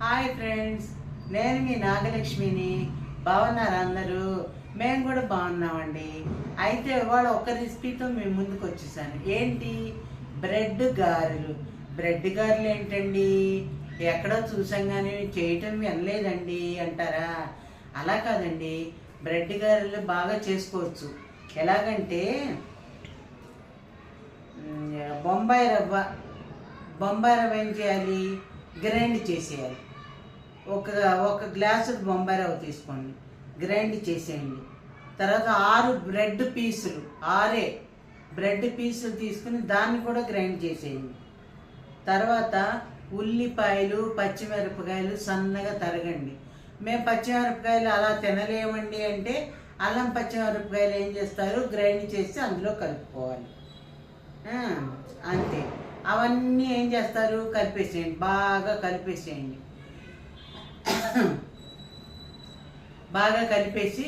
Hi friends నేను మీ నాగలక్ష్మిని. బాగున్నారు అందరూ? మేము కూడా బాగున్నామండి. అయితే ఇవాళ ఒక రెసిపీతో మేము ముందుకు వచ్చేసాను. ఏంటి? బ్రెడ్ గారెలు. బ్రెడ్ గారెలు ఏంటండి? ఎక్కడో చూసాం కానీ చేయటం వినలేదండి అంటారా? అలా కాదండి. బ్రెడ్ గారెలు బాగా చేసుకోవచ్చు. ఎలాగంటే బొంబాయి రవ్వ బొంబాయి రవ్వ ఏం చేయాలి? గ్రైండ్ చేసేయాలి. ఒక ఒక గ్లాసు బొంబాయి రవ్వ తీసుకోండి. గ్రైండ్ చేసేయండి. తర్వాత ఆరు బ్రెడ్ పీసులు ఆరే బ్రెడ్ పీసులు తీసుకుని దాన్ని కూడా గ్రైండ్ చేసేయండి. తర్వాత ఉల్లిపాయలు పచ్చిమిరపకాయలు సన్నగా తరగండి. మేము పచ్చిమిరపకాయలు అలా తినలేమండి అంటే అల్లం పచ్చిమిరపకాయలు ఏం చేస్తారు? గ్రైండ్ చేసి అందులో కలుపుకోవాలి. అంతే. అవన్నీ ఏం చేస్తారు? కలిపేసేయండి. బాగా కలిపేసేయండి. బాగా కలిపేసి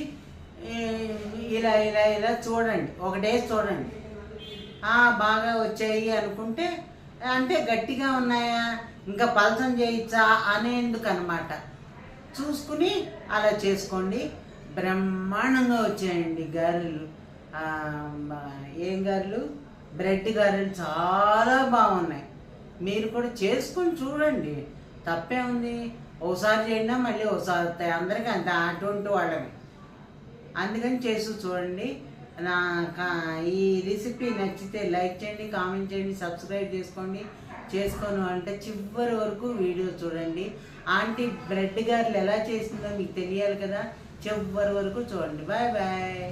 ఇలా ఇలా ఇలా చూడండి. ఒక డేస్ చూడండి. బాగా వచ్చాయి అనుకుంటే అంటే గట్టిగా ఉన్నాయా? ఇంకా పలసం చేయొచ్చా అనేందుకు అనమాట చూసుకుని అలా చేసుకోండి. బ్రహ్మాండంగా వచ్చాయండి గారెలు. ఏం గారెలు? బ్రెడ్ గారెలు చాలా బాగున్నాయి. మీరు కూడా చేసుకొని చూడండి. తప్పే ఉంది. ఒకసారి చేయండి మళ్ళీ ఒకసారి వస్తాయి. అందరికీ అంత అటువంటి వాళ్ళని అందుకని చేసి చూడండి. నా ఈ రెసిపీ నచ్చితే లైక్ చేయండి కామెంట్ చేయండి సబ్స్క్రైబ్ చేసుకోండి. చేసుకోను అంటే చివరి వరకు వీడియో చూడండి. ఆంటీ బ్రెడ్ గారెలు ఎలా చేసిందో మీకు తెలియాలి కదా. చివరి వరకు చూడండి. బాయ్ బాయ్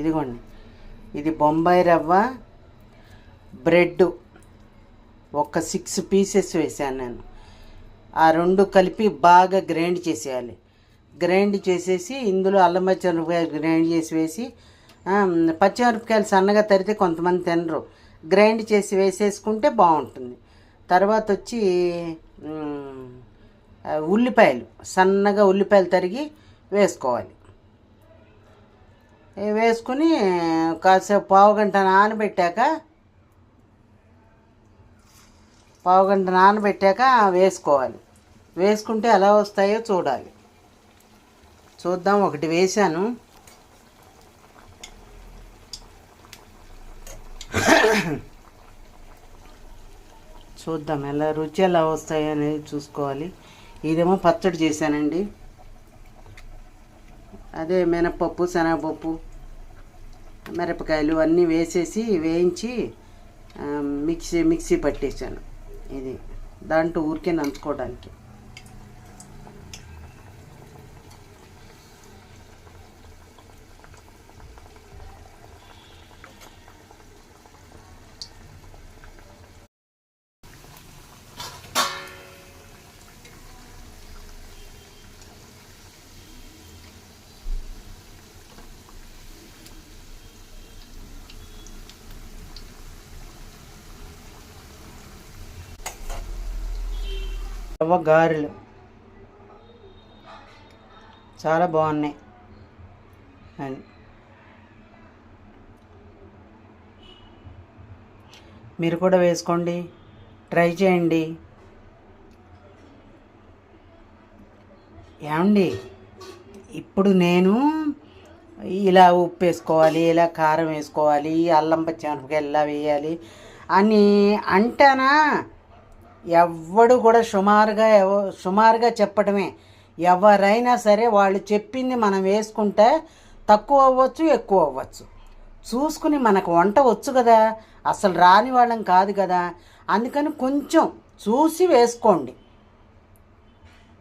ఇదిగోండి. ఇది బొంబాయి రవ్వ బ్రెడ్. ఒక సిక్స్ పీసెస్ వేసాను నేను. ఆ రెండు కలిపి బాగా గ్రైండ్ చేసేయాలి. గ్రైండ్ చేసేసి ఇందులో అల్లం పచ్చిమిరపకాయలు గ్రైండ్ చేసి వేసి పచ్చిమిరపకాయలు సన్నగా తరిగితే కొంతమంది తినరు. గ్రైండ్ చేసి వేసేసుకుంటే బాగుంటుంది. తర్వాత వచ్చి ఉల్లిపాయలు. సన్నగా ఉల్లిపాయలు తరిగి వేసుకోవాలి. వేసుకుని కాసేపు పావు గంట నానబెట్టాక పావు గంట నానబెట్టాక వేసుకోవాలి. వేసుకుంటే ఎలా వస్తాయో చూడాలి. చూద్దాం ఒకటి వేశాను. చూద్దాం ఎలా రుచి ఎలా వస్తాయో అనేది చూసుకోవాలి. ఇదేమో పచ్చడి చేశానండి. అదే మినపప్పు శనగపప్పు మిరపకాయలు అన్నీ వేసేసి వేయించి మిక్సీ మిక్సీ పట్టేశాను. ఇది దాంట్లో ఊరికే నంచుకోవడానికి. రవ్వ గారెలు. చాలా బాగున్నాయి. అని మీరు కూడా వేసుకోండి. ట్రై చేయండి. ఏమండి? ఇప్పుడు నేను ఇలా ఉప్పు వేసుకోవాలి ఇలా కారం వేసుకోవాలి అల్లం పచ్చిమిరపకాయలు ఇలా వేయాలి అని అంటానా? ఎవ్వడు కూడా సుమారుగా ఎవ- సుమారుగా చెప్పడమే ఎవరైనా సరే వాళ్ళు చెప్పింది మనం వేసుకుంటే తక్కువ అవ్వచ్చు ఎక్కువ అవ్వచ్చు. చూసుకుని మనకు వంట వచ్చు కదా. అసలు రాని వాళ్ళం కాదు కదా. అందుకని కొంచెం చూసి వేసుకోండి.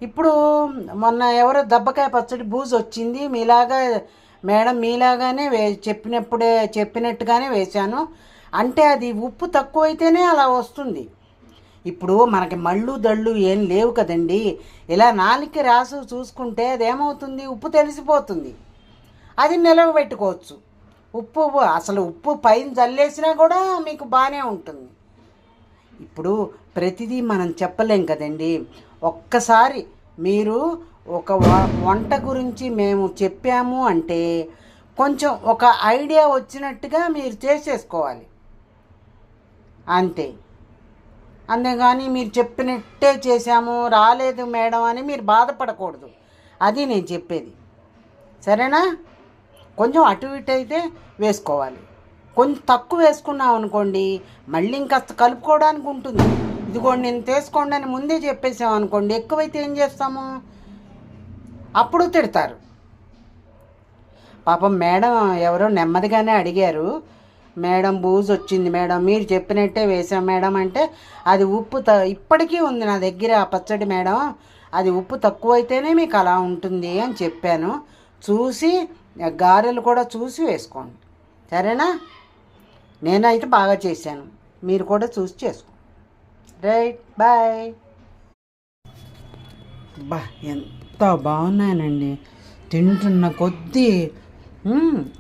ఇప్పుడు మొన్న ఎవరో దెబ్బకాయ పచ్చడి బూజు వచ్చింది. మీలాగా మేడం మీలాగానే వే చెప్పినప్పుడే చెప్పినట్టుగానే వేశాను. అంటే అది ఉప్పు తక్కువైతేనే అలా వస్తుంది. ఇప్పుడు మనకి మళ్ళు దళ్ళు ఏం లేవు కదండి. ఇలా నాలిక రాసు చూసుకుంటే అదేమవుతుంది? ఉప్పు తెలిసిపోతుంది. అది నిలవబెట్టుకోవచ్చు ఉప్పు అసలు ఉప్పు పైన చల్లేసినా కూడా మీకు బాగానే ఉంటుంది. ఇప్పుడు ప్రతిదీ మనం చెప్పలేం కదండి. ఒక్కసారి మీరు ఒక వ- వంట గురించి మేము చెప్పాము అంటే కొంచెం ఒక ఐడియా వచ్చినట్టుగా మీరు చేసేసుకోవాలి. అంతే. అంతేగాని మీరు చెప్పినట్టే చేశాము రాలేదు మేడం అని మీరు బాధపడకూడదు. అది నేను చెప్పేది. సరేనా? కొంచెం అటు ఇటు అయితే వేసుకోవాలి. కొంచెం తక్కువ వేసుకున్నాం అనుకోండి మళ్ళీ ఇంకాస్త కలుపుకోవడానికి ఉంటుంది. ఇదిగోండి నేను తీసుకోండి అని ముందే చెప్పేసాం అనుకోండి ఎక్కువైతే ఏం చేస్తాము? అప్పుడు తిడతారు. పాపం మేడం ఎవరో నెమ్మదిగానే అడిగారు మేడం బూజు వచ్చింది మేడం మీరు చెప్పినట్టే వేసాం మేడం అంటే అది ఉప్పు త ఇప్పటికీ ఉంది నా దగ్గర ఆ పచ్చడి మేడం. అది ఉప్పు తక్కువైతేనే మీకు అలా ఉంటుంది అని చెప్పాను. చూసి గారెలు కూడా చూసి వేసుకోండి. సరేనా? నేనైతే బాగా చేశాను. మీరు కూడా చూసి చేసుకోండి. Right bye. బా ఎంత బాగున్నానండి. తింటున్న కొద్దీ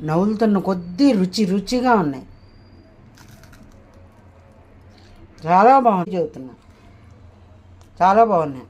నవ్వులుతున్న కొద్దీ రుచి రుచిగా ఉన్నాయి. చాలా బాగుంది. చెబుతున్నా. చాలా బాగున్నాయి.